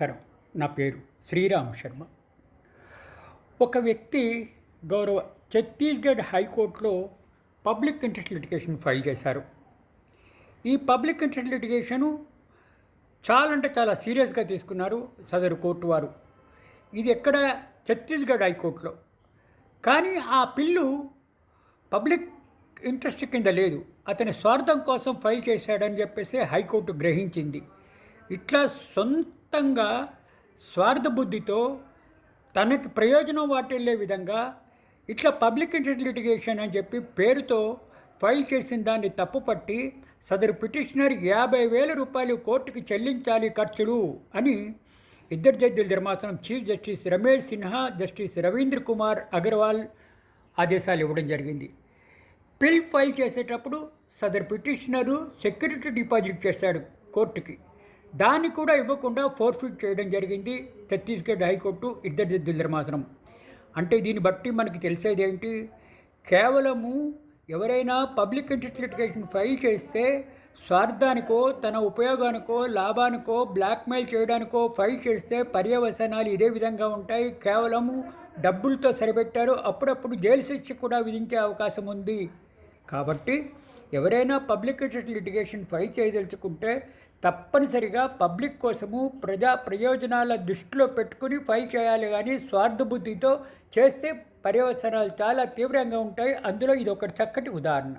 నమస్కారం నా పేరు శ్రీరామ్ శర్మ. ఒక వ్యక్తి గౌరవ ఛత్తీస్గఢ్ హైకోర్టులో పబ్లిక్ ఇంట్రెస్ట్ లిటిగేషన్ ఫైల్ చేశారు. ఈ పబ్లిక్ ఇంట్రెస్ట్ లిటిగేషను చాలా అంటే చాలా సీరియస్గా తీసుకున్నారు సదరు కోర్టు వారు. ఇది ఎక్కడ? ఛత్తీస్గఢ్ హైకోర్టులో. కానీ ఆ పిల్లు పబ్లిక్ ఇంట్రెస్ట్ కింద లేదు. అతని స్వార్థం కోసం ఫైల్ చేశాడని చెప్పేసి హైకోర్టు గ్రహించింది. ఇట్లా సొంత మొత్తంగా స్వార్థ బుద్ధితో తనకి ప్రయోజనం వాటిల్లే విధంగా ఇట్లా పబ్లిక్ ఇంట్రెస్ట్ లిటిగేషన్ అని చెప్పి పేరుతో ఫైల్ చేసిన దాన్ని తప్పుపట్టి సదరు పిటిషనర్ యాభై వేల రూపాయలు కోర్టుకి చెల్లించాలి ఖర్చులు అని ఇద్దరు జడ్జిల ధర్మాసనం chief justice Ramesh Sinha justice Ravindra Kumar Agarwal ఆదేశాలు ఇవ్వడం జరిగింది. పిల్ ఫైల్ చేసేటప్పుడు సదర్ పిటిషనరు సెక్యూరిటీ డిపాజిట్ చేశాడు కోర్టుకి. దాన్ని కూడా ఇవ్వకుండా ఫోర్ఫిట్ చేయడం జరిగింది ఛత్తీస్గఢ్ హైకోర్టు ఇద్దరి జడ్జిల అంటే దీన్ని బట్టి మనకి తెలిసేది ఏంటి కేవలము ఎవరైనా పబ్లిక్ ఇంట్రెస్ట్ లిటిగేషన్ ఫైల్ చేస్తే స్వార్థానికో తన ఉపయోగానికో లాభానికో బ్లాక్మెయిల్ చేయడానికో ఫైల్ చేస్తే పర్యవసనాలు ఇదే విధంగా ఉంటాయి. కేవలము డబ్బులతో సరిపెట్టారు. అప్పుడప్పుడు జైలు శిక్ష కూడా విధించే అవకాశం ఉంది. కాబట్టి ఎవరైనా పబ్లిక్ ఇంట్రెస్ట్ లిటిగేషన్ ఫైల్ చేయదలుచుకుంటే తప్పనిసరిగా పబ్లిక్ కోసము ప్రజా ప్రయోజనాల దృష్టిలో పెట్టుకుని ఫైల్ చేయాలి కానీ స్వార్థ బుద్ధితో చేస్తే పర్యవసనాలు చాలా తీవ్రంగా ఉంటాయి. అందులో ఇది ఒక చక్కటి ఉదాహరణ.